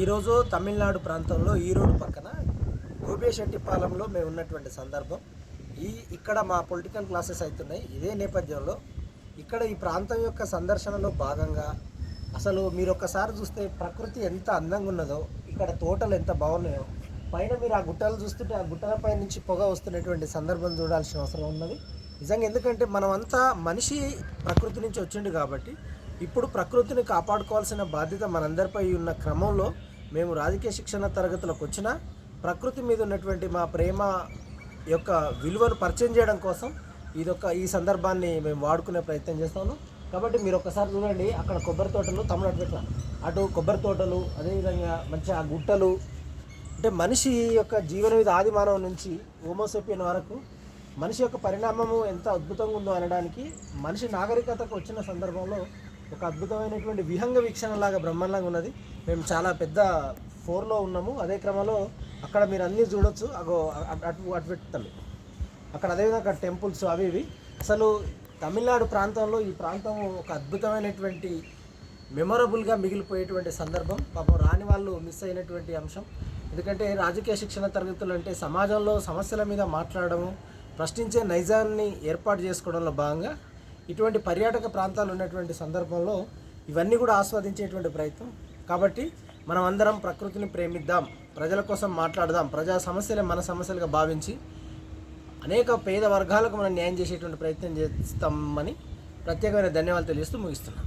ఈరోజు తమిళనాడు ప్రాంతంలో ఈరోడు పక్కన గోపిశెట్టిపాలెంలో మేము ఉన్నటువంటి సందర్భం. ఈ ఇక్కడ మా పొలిటికల్ క్లాసెస్ అవుతున్నాయి. ఇదే నేపథ్యంలో ఇక్కడ ఈ ప్రాంతం యొక్క సందర్శనలో భాగంగా అసలు మీరు ఒక్కసారి చూస్తే ప్రకృతి ఎంత అందంగా ఉన్నదో ఇక్కడ తోటలు ఎంత బాగున్నాయో పైన మీరు ఆ గుట్టలు చూస్తుంటే ఆ గుట్టలపై నుంచి పొగ వస్తున్నటువంటి సందర్భం చూడాల్సిన అవసరం ఉన్నది. నిజంగా ఎందుకంటే మనమంతా మనిషి ప్రకృతి నుంచి వచ్చిండు కాబట్టి ఇప్పుడు ప్రకృతిని కాపాడుకోవాల్సిన బాధ్యత మనందరిపై ఉన్న క్రమంలో మేము రాజకీయ శిక్షణ తరగతులకు వచ్చిన ప్రకృతి మీద ఉన్నటువంటి మా ప్రేమ యొక్క విలువను పరిచయం చేయడం కోసం ఇదొక ఈ సందర్భాన్ని మేము వాడుకునే ప్రయత్నం చేస్తాము కాబట్టి మీరు ఒకసారి చూడండి అక్కడ కొబ్బరి తోటలు తమిళనాడు పెట్టిన అటు కొబ్బరి తోటలు అదేవిధంగా మంచి ఆ గుట్టలు. అంటే మనిషి యొక్క జీవన మీద ఆది మానవం నుంచి హోమోసెపియన్ వరకు మనిషి యొక్క పరిణామము ఎంత అద్భుతంగా ఉందో అనడానికి మనిషి నాగరికతకు వచ్చిన సందర్భంలో ఒక అద్భుతమైనటువంటి విహంగ వీక్షణలాగా బ్రహ్మాండంగా ఉన్నది. మేము చాలా పెద్ద ఫోర్లో ఉన్నాము. అదే క్రమంలో అక్కడ మీరు అన్నీ చూడొచ్చు. అగో అటు అటు అటు అక్కడ అదేవిధంగా అక్కడ టెంపుల్స్ అవి ఇవి. అసలు తమిళనాడు ప్రాంతంలో ఈ ప్రాంతం ఒక అద్భుతమైనటువంటి మెమొరబుల్గా మిగిలిపోయేటువంటి సందర్భం. పాపం రాని వాళ్ళు మిస్ అయినటువంటి అంశం. ఎందుకంటే రాజకీయ శిక్షణ తరగతులు అంటే సమాజంలో సమస్యల మీద మాట్లాడము ప్రశ్నించే నైజాన్ని ఏర్పాటు చేసుకోవడంలో భాగంగా ఇటువంటి పర్యాటక ప్రాంతాలు ఉన్నటువంటి సందర్భంలో ఇవన్నీ కూడా ఆస్వాదించేటువంటి ప్రయత్నం. కాబట్టి మనం అందరం ప్రకృతిని ప్రేమిద్దాం ప్రజల కోసం మాట్లాడదాం ప్రజా సమస్యలే మన సమస్యలుగా భావించి అనేక పేద వర్గాలకు మనం న్యాయం చేసేటువంటి ప్రయత్నం చేస్తామని ప్రత్యేకమైన ధన్యవాదాలు తెలియస్తూ ముగిస్తున్నాం.